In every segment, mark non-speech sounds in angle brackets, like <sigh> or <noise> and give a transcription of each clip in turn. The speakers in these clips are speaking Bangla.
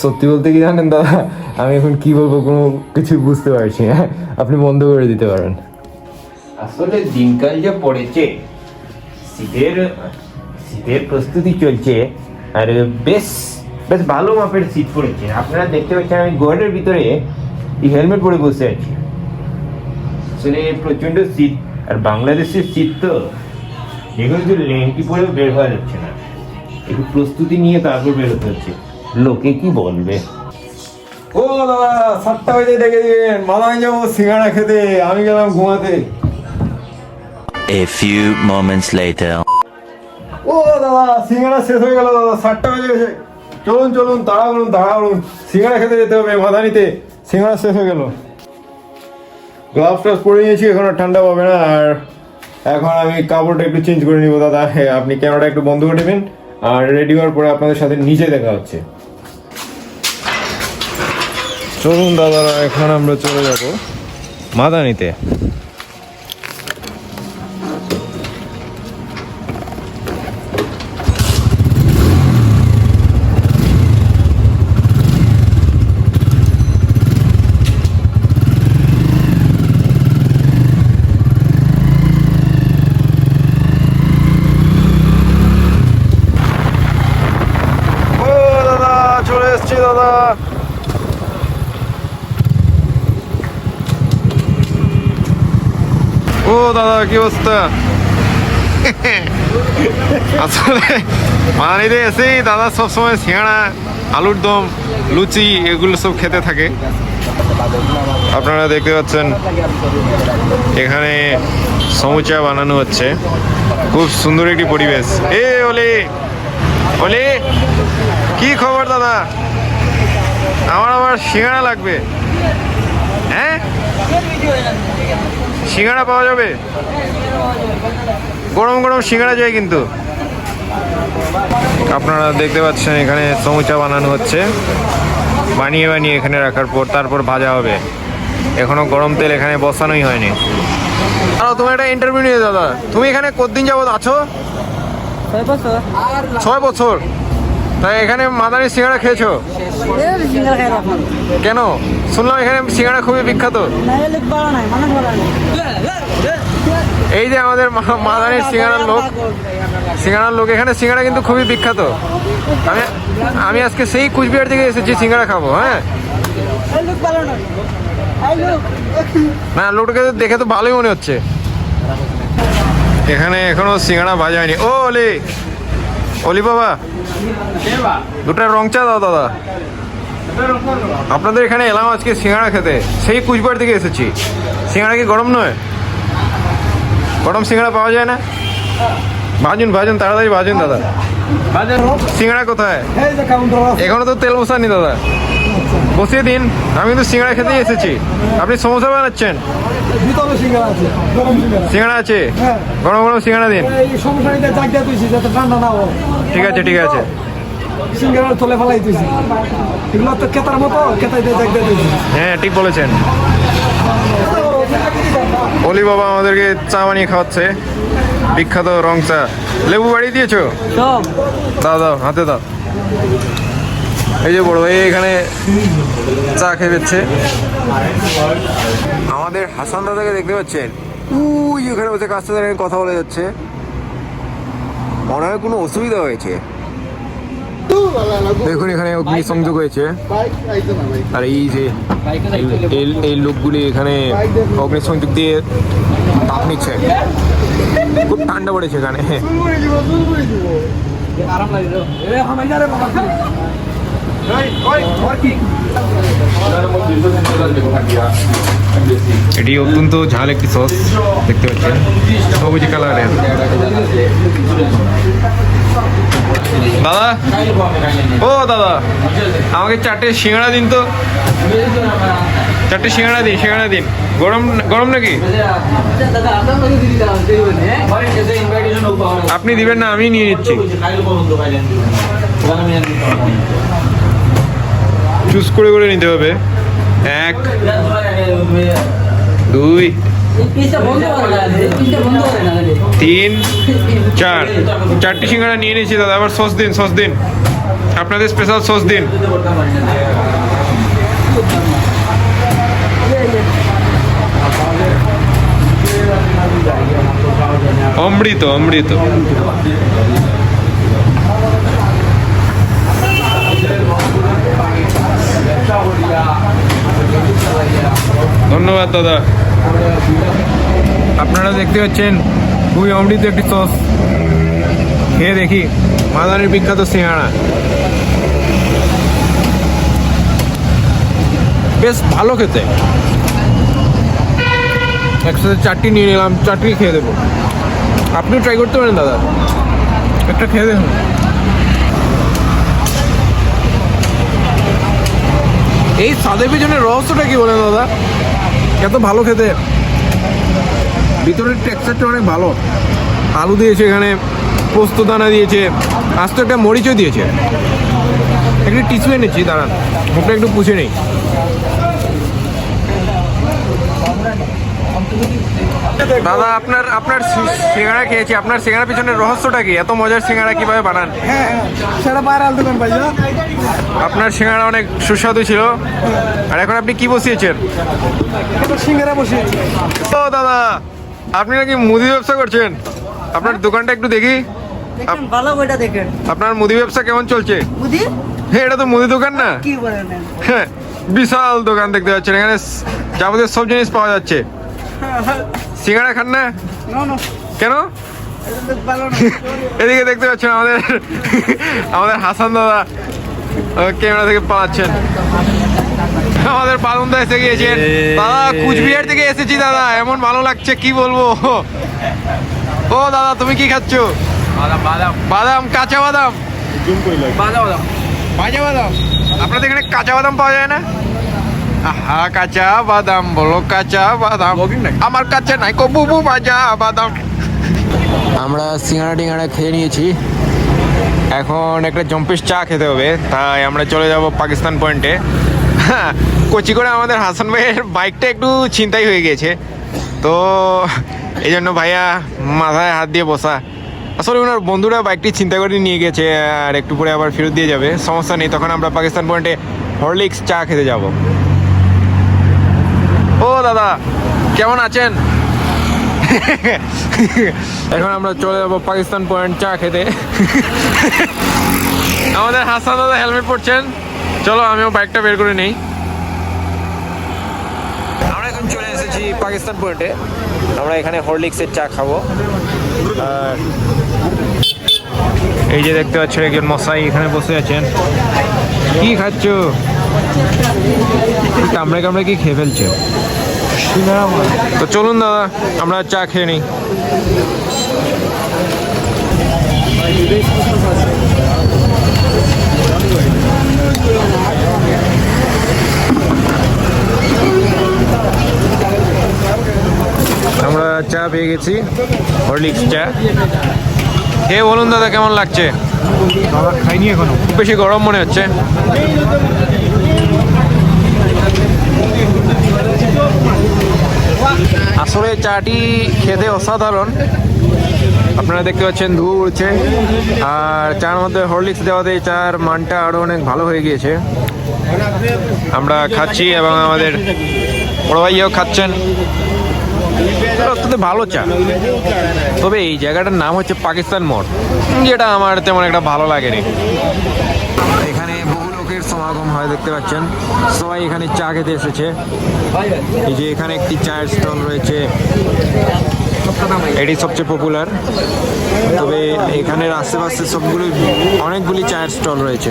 সত্যি বলতে কি জানেন দাদা? আমি এখন কি বলব কোনো কিছু বুঝতে পারছি না। আপনি বন্ধ করে দিতে পারেন। আসলে দিনকাল যা পড়েছে, শীতের শীতের প্রস্তুতি চলছে, আর বেশ বেশ ভালো মাপের শীত পড়েছে। আপনারা দেখতে পাচ্ছেন আমি গোয়ালের ভিতরে এই হেলমেট পরে বসে আছি। আসলে প্রচণ্ড শীত, আর বাংলাদেশের শীত তো এগুলো যে লেংটি পরেও বের হওয়া যাচ্ছে না। একটু প্রস্তুতি নিয়ে তারপর বেরোতে হচ্ছে। লোকে কি বলবে? ও দাদা সাতটা বাজে ডেকে দিবেন। মালায় যাব সিঙ্গাড়া খেতে। আমি গেলাম ঘুমাতে। A few moments later. ও দাদা সিঙ্গাড়া শেষ হয়ে গেল। দাদা সাতটা বেজে গেছে চলুন চলুন তাড়া করুন তাড়া করুন সিঙ্গাড়া খেতে যেতে হবে মাদানিতে সিঙ্গাড়া শেষ হয়ে গেল। গ্লাভস টাভস পরে নিয়েছি এখন আর ঠান্ডা পাবে না। আর এখন আমি কাপড়টা একটু চেঞ্জ করে নিব দাদা। হ্যাঁ আপনি ক্যামেরাটা একটু বন্ধ করে দেবেন আর রেডি হওয়ার পরে আপনাদের সাথে নিচে দেখা হচ্ছে। চলুন দাদারা এখন আমরা চলে যাব মাদানিতে ও দাদা চলে এসছি দাদা ও দাদা, কি অবস্থা? আসলে মানিতে এসেই দাদা সবসময় সিঙ্গাড়া, আলুর দম, লুচি, এগুলো সব খেতে থাকে। আপনারা দেখতে পাচ্ছেন, এখানে সমুচা বানানো হচ্ছে। খুব সুন্দর একটি পরিবেশ। এ, ওলে ওলে, কি খবর দাদা? আমার আবার সিঙ্গাড়া লাগবে। হ্যাঁ? সিঙ্গাড়া পাওয়া যাবে? গরম গরম সিঙ্গাড়া যায় কিন্তু। আপনারা দেখতে পাচ্ছেন এখানে সমুচা বানানো হচ্ছে। বানিয়ে বানিয়ে এখানে রাখার পর তারপর ভাজা হবে। এখনও গরম তেল এখানে বসানোই হয়নি। আর তোমার একটা ইন্টারভিউ নিয়ে দাদা। তুমি এখানে কতদিন যাবত আছো? ছয় বছর। ছয় বছর? তাই এখানে মাদানি সিঙ্গাড়া খেয়েছো? সিঙ্গার রাখুন কেন? শুনলাম এখানে সিঙ্গাড়া খুবই বিখ্যাত। এই যে আমাদের মাদানির সিঙ্গাড়ার লোক। সিঙ্গাড়ার লোক এখানে সিঙ্গাড়া কিন্তু খুবই বিখ্যাত। আমি আমি আজকে সেই কুচবিহার থেকে এসেছি সিঙ্গাড়া খাব হ্যাঁ? না লোকটাকে দেখে তো ভালোই মনে হচ্ছে। এখানে এখনও সিঙ্গাড়া ভাজা হয়নি। ও অলি অলি বাবা দুটা রং চা দাও দাদা। আপনাদের এখানে এলাম আজকে সিঙ্গাড়া খেতে। সেই কুচবার থেকে এসেছি। সিঙ্গাড়া কি গরম নয়? গরম সিঙ্গাড়া পাওয়া যায় না? ভাজুন ভাজুন তাড়াতাড়ি ভাজুন দাদা। সিঙ্গাড়া কোথায়? এখনও তো তেল বসানি দাদা। বসিয়ে দিন। আমি কিন্তু সিঙ্গাড়া খেতেই এসেছি। আপনি সমোসা বানাচ্ছেন? সিঙ্গারা আছে গরম সিঙ্গাড়া আছে? হ্যাঁ। গরম গরম সিঙ্গাড়া দিন। ঠিক আছে ঠিক আছে। সিঙ্গারার তলে ফেলাই তুইছি এগুলো তো কেতার মতো কেতাই দিয়ে জাগিয়ে তুইছি হ্যাঁ ঠিক বলেছেন। অলি বাবা আমাদেরকে চা বানিয়ে খাওয়াচ্ছে। বিখ্যাত রং চা। লেবু বাড়ি দিয়েছ? দাও দাও হাতে দাও। এই যে বড় ভাই এখানে চা খেয়ে দিচ্ছে আমাদের হাসান দাদাকে দেখতে পাচ্ছেন? উই ওখানে বসে কাছ থেকে কথা বলে যাচ্ছে। মনে হয় কোনো অসুবিধা হয়েছে। দেখুন এখানে অগ্নি সংযোগ হয়েছে। আর এই যে এই- লোকগুলি এখানে অগ্নি সংযোগ দিয়ে তাপ নিচ্ছে। খুব ঠান্ডা পড়েছে এখানে। এটি অত্যন্ত ঝাল একটি সস, দেখতে পাচ্ছেন। সবুজ কালারের। দাদা ও দাদা, আমাকে চারটে সিঙ্গাড়া দিন তো। চারটে সিঙ্গাড়া দিন সিঙ্গাড়া দিন। গরম গরম নাকি? আপনি দিবেন না, আমি নিয়ে নিচ্ছি। চুজ করে করে নিতে হবে। এক, দুই, তিন, চার। চারটি সিঙ্গাড়া নিয়ে নিয়েছি দাদা, আবার সস দিন সস দিন। আপনাদের স্পেশাল সস দিন। অমৃত অমৃত। ধন্যবাদ, দাদা। আপনারা দেখতে পাচ্ছেন খুবই অমৃত একটি সস খেয়ে দেখি, মাদারের বিখ্যাত সিঙ্গাড়া বেশ ভালো খেতে। একসাথে চারটি নিয়ে নিলাম চারটি খেয়ে দেবো। আপনিও ট্রাই করতে পারেন, দাদা। একটা খেয়ে দেখুন। এই স্বাদের পিছনে রহস্যটা কি বলেন দাদা? এত ভালো খেতে। ভিতরের টেক্সচারটা অনেক ভালো। আলু দিয়েছে এখানে, পোস্ত দানা দিয়েছে আস্ত একটা মরিচও দিয়েছে। একটু টিসু এনেছি, দাঁড়ান, মুখটা একটু পুষে নেই। দাদা আপনার আপনার সিঙ্গাড়া খেয়েছি। আপনার সিঙ্গাড়া পিছনে রহস্যটা কি? এত মজার সিঙ্গাড়া কীভাবে বানান? হ্যাঁ সেটা ভাইরাল দোকান ভাই আপনার সিঙ্গাড়া অনেক সুস্বাদু ছিল। আর এখন আপনি কি বসিয়েছেন? বসিয়েছি। ও দাদা আপনি নাকি মুদি ব্যবসা করছেন? আপনার দোকানটা একটু দেখি। ভালো বইটা দেখেন। আপনার মুদি ব্যবসা কেমন চলছে? হ্যাঁ এটা তো মুদি দোকান না? কি বলেন? হ্যাঁ বিশাল দোকান দেখতে পাচ্ছেন। এখানে যাবতীয় সব জিনিস পাওয়া যাচ্ছে। <laughs> সিঙ্গাড়া খান না? No no. কেন? <laughs> এদিকে দেখতে পাচ্ছেন আমাদের আমাদের হাসান দাদা ক্যামেরা থেকে পাচ্ছেন। আমাদের পালন দা এসে গিয়েছেন। দাদা কুচবিহার থেকে এসেছি দাদা এমন ভালো লাগছে কি বলব? ও দাদা তুমি কি খাচ্ছ? বাদাম কাঁচা বাদাম। ভাজা বাদাম। আপনাদের এখানে কাঁচা বাদাম পাওয়া যায় না? আহা কাঁচা বাদাম বলো কাঁচা বাদাম। আমার কাছে নাই কো বুবু ভাজা বাদাম। আমরা সিঙ্গাড়া টিঙ্গাড়া খেয়ে নিয়েছি। এখন একটা জম্পিস চা খেতে হবে তাই আমরা চলে যাব পাকিস্তান পয়েন্টে হ্যাঁ কোচি করে আমাদের হাসান ভাইয়ের বাইকটা একটু ছিনতাই হয়ে গেছে। তো এই জন্য ভাইয়া মাথায় হাত দিয়ে বসা। আসলে ওনার বন্ধুরা বাইকটি চিন্তা করে নিয়ে গেছে আর একটু পরে আবার ফেরত দিয়ে যাবে। সমস্যা নেই তখন আমরা পাকিস্তান পয়েন্টে হরলিক্স চা খেতে যাব। ও দাদা কেমন আছেন? এখন আমরা চলে যাব পাকিস্তান পয়েন্ট চা খেতে। আমাদের হাসান দাদা হেলমেট পরছেন। চলো আমিও বাইকটা বের করে নেই। আমরা এখন চলে এসেছি পাকিস্তান পয়েন্টে আমরা এখানে হরলিক্সের চা খাব। আর এই যে দেখতে পাচ্ছেন একজন মশাই এখানে বসে আছেন। কি খাচ্ছ? কামড়ে কামড়ে কি খেয়ে ফেলছে? তো চলুন দাদা আমরা চা খেয়ে নিই। আমরা চা পেয়ে গেছি হরলিক্স চা। হে বলুন দাদা কেমন লাগছে? দাদা খাইনি এখনও। খুব বেশি গরম মনে হচ্ছে। আসলে চাটি খেতে অসাধারণ। আপনারা দেখতে পাচ্ছেন ধুয়ো উড়ছে। আর চার মধ্যে হরলিক্স দেওয়াতে চার মানটা আরও অনেক ভালো হয়ে গিয়েছে। আমরা খাচ্ছি এবং আমাদের বড় ভাইও খাচ্ছেন। অত্যন্ত ভালো চা। তবে এই জায়গাটার নাম হচ্ছে পাকিস্তান মোড়। যেটা আমার তেমন একটা ভালো লাগেনি। এখানে সমাগম হয়, দেখতে পাচ্ছেন। সবাই এখানে চা খেতে এসেছে। এই যে এখানে একটি চায়ের স্টল রয়েছে। এটি সবচেয়ে পপুলার তবে এখানের আশেপাশে সবগুলো, অনেকগুলি চায়ের স্টল রয়েছে।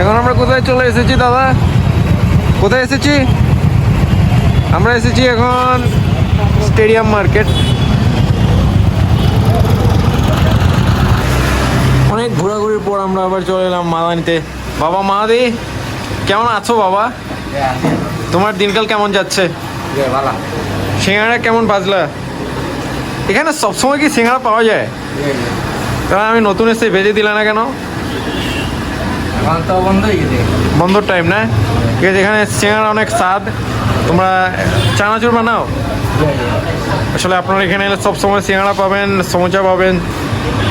এখন আমরা কোথায় চলে এসেছি, দাদা? কোথায় এসেছি? আমরা এসেছি এখন স্টেডিয়াম মার্কেট ঘোরাঘুরির পর আমরা আবার চলে এলাম মাদানিতে। বাবা মাদি কেমন আছো বাবা? তোমার দিনকাল কেমন যাচ্ছে? সিঙ্গাড়া কেমন বাজলা? এখানে সবসময় কি সিঙ্গাড়া পাওয়া যায়? কারণ আমি নতুন এসে ভেজে দিলে না কেন? বন্ধর টাইম না? ঠিক আছে এখানে সিঙ্গাড়া অনেক স্বাদ। তোমরা চানাচুর বানাও? আসলে আপনারা এখানে এলে সব সময় সিঙ্গাড়া পাবেন সমোচা পাবেন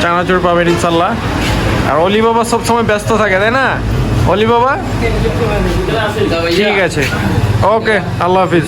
চানাচুর পাবেন ইনশাল্লাহ। আর অলি বাবা সবসময় ব্যস্ত থাকে তাই না? অলি বাবা ঠিক আছে। ওকে আল্লাহ হাফিজ।